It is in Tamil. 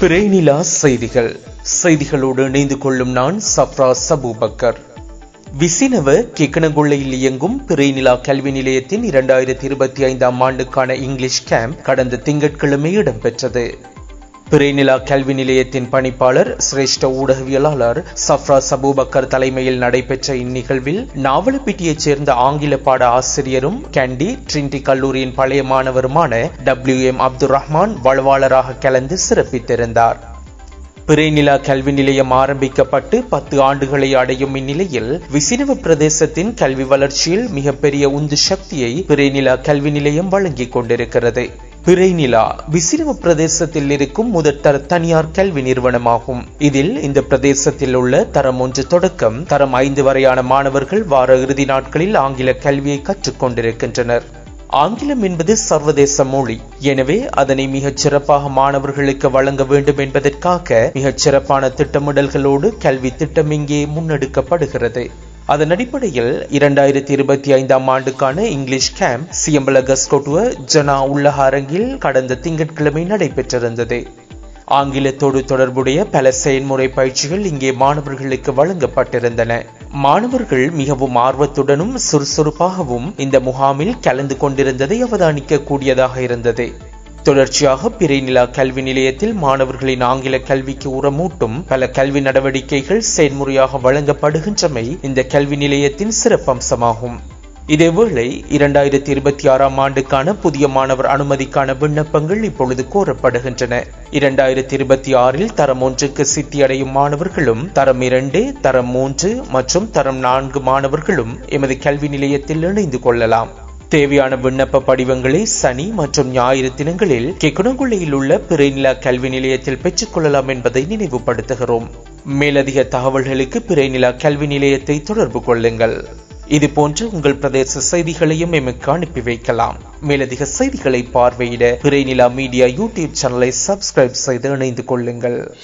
பிறைநிலா செய்திகள். செய்திகளோடு இணைந்து கொள்ளும் நான் சப்ரா சபூபக்கர். விசினவ கிக்கனகுள்ளையில் இயங்கும் பிறைநிலா கல்வி நிலையத்தின் இரண்டாயிரத்தி இருபத்தி ஐந்தாம் ஆண்டுக்கான இங்கிலீஷ் கேம்ப் கடந்த திங்கட்கிழமை இடம்பெற்றது. பிறைநிலா கல்வி நிலையத்தின் பணிப்பாளர் சிரேஷ்ட ஊடகவியலாளர் சஃப்ரா சபூபக்கர் தலைமையில் நடைபெற்ற இந்நிகழ்வில் நாவலப்பிட்டியைச் சேர்ந்த ஆங்கில பாட ஆசிரியரும் கேண்டி ட்ரின்டி கல்லூரியின் பழைய மாணவருமான டபிள்யூ எம் அப்துல் ரஹ்மான் வளவாளராக கலந்து சிறப்பித்திருந்தார். பிறைநிலா கல்வி நிலையம் ஆரம்பிக்கப்பட்டு பத்து ஆண்டுகளை அடையும் இந்நிலையில் விசினவ பிரதேசத்தின் கல்வி வளர்ச்சியில் மிகப்பெரிய உந்து சக்தியை பிறைநிலா கல்வி நிலையம் வழங்கிக் கொண்டிருக்கிறது. பிறைநிலா விசிறிம பிரதேசத்தில் இருக்கும் முதற்தர தனியார் கல்வி நிறுவனமாகும். இதில் இந்த பிரதேசத்தில் உள்ள தரம் ஒன்று தொடக்கம் தரம் ஐந்து வரையான மாணவர்கள் வார இறுதி நாட்களில் ஆங்கில கல்வியை கற்றுக்கொண்டிருக்கின்றனர் ஆங்கிலம் என்பது சர்வதேச மொழி. எனவே அதனை மிகச் சிறப்பாக மாணவர்களுக்கு வழங்க வேண்டும் என்பதற்காக மிகச் சிறப்பான திட்டமிடல்களோடு கல்வி திட்டம் இங்கே முன்னெடுக்கப்படுகிறது. அதன் அடிப்படையில் இரண்டாயிரத்தி இருபத்தி ஐந்தாம் ஆண்டுக்கான இங்கிலீஷ் கேம்ப் சியம்பல கஸ்கோட்டுவ ஜனா உள்ளக அரங்கில் கடந்த திங்கட்கிழமை நடைபெற்றிருந்தது. ஆங்கிலத்தோடு தொடர்புடைய பல செயல்முறை பயிற்சிகள் இங்கே மாணவர்களுக்கு வழங்கப்பட்டிருந்தன. மாணவர்கள் மிகவும் ஆர்வத்துடனும் சுறுசுறுப்பாகவும் இந்த முகாமில் கலந்து கொண்டிருந்ததை அவதானிக்க கூடியதாக இருந்தது. தொடர்ச்சியாக பிறைநிலா கல்வி நிலையத்தில் மாணவர்களின் ஆங்கில கல்விக்கு உரமூட்டும் பல கல்வி நடவடிக்கைகள் செயல்முறையாக வழங்கப்படுகின்றமை இந்த கல்வி நிலையத்தின் சிறப்பம்சமாகும். இதேவேளை இரண்டாயிரத்தி இருபத்தி ஆறாம் ஆண்டுக்கான புதிய மாணவர் அனுமதிக்கான விண்ணப்பங்கள் இப்பொழுது கோரப்படுகின்றன. இரண்டாயிரத்தி இருபத்தி ஆறில் தரம் ஒன்றுக்கு சித்தியடையும் மாணவர்களும் தரம் இரண்டு தரம் மூன்று மற்றும் தரம் நான்கு மாணவர்களும் எமது கல்வி நிலையத்தில் இணைந்து கொள்ளலாம். தேவையான விண்ணப்ப படிவங்களை சனி மற்றும் ஞாயிறு தினங்களில் கெக்குனங்குள்ளையில் உள்ள பிறைநிலா கல்வி நிலையத்தில் பெற்றுக்கொள்ளலாம் என்பதை நினைவுபடுத்துகிறோம். மேலதிக தகவல்களுக்கு பிறைநிலா கல்வி நிலையத்தை தொடர்பு கொள்ளுங்கள். இது போன்ற உங்கள் பிரதேச செய்திகளையும் எமக்கு அனுப்பி வைக்கலாம். மேலதிக செய்திகளை பார்வையிட பிறைநிலா மீடியா யூடியூப் சேனலை சப்ஸ்கிரைப் செய்து இணைந்து கொள்ளுங்கள்.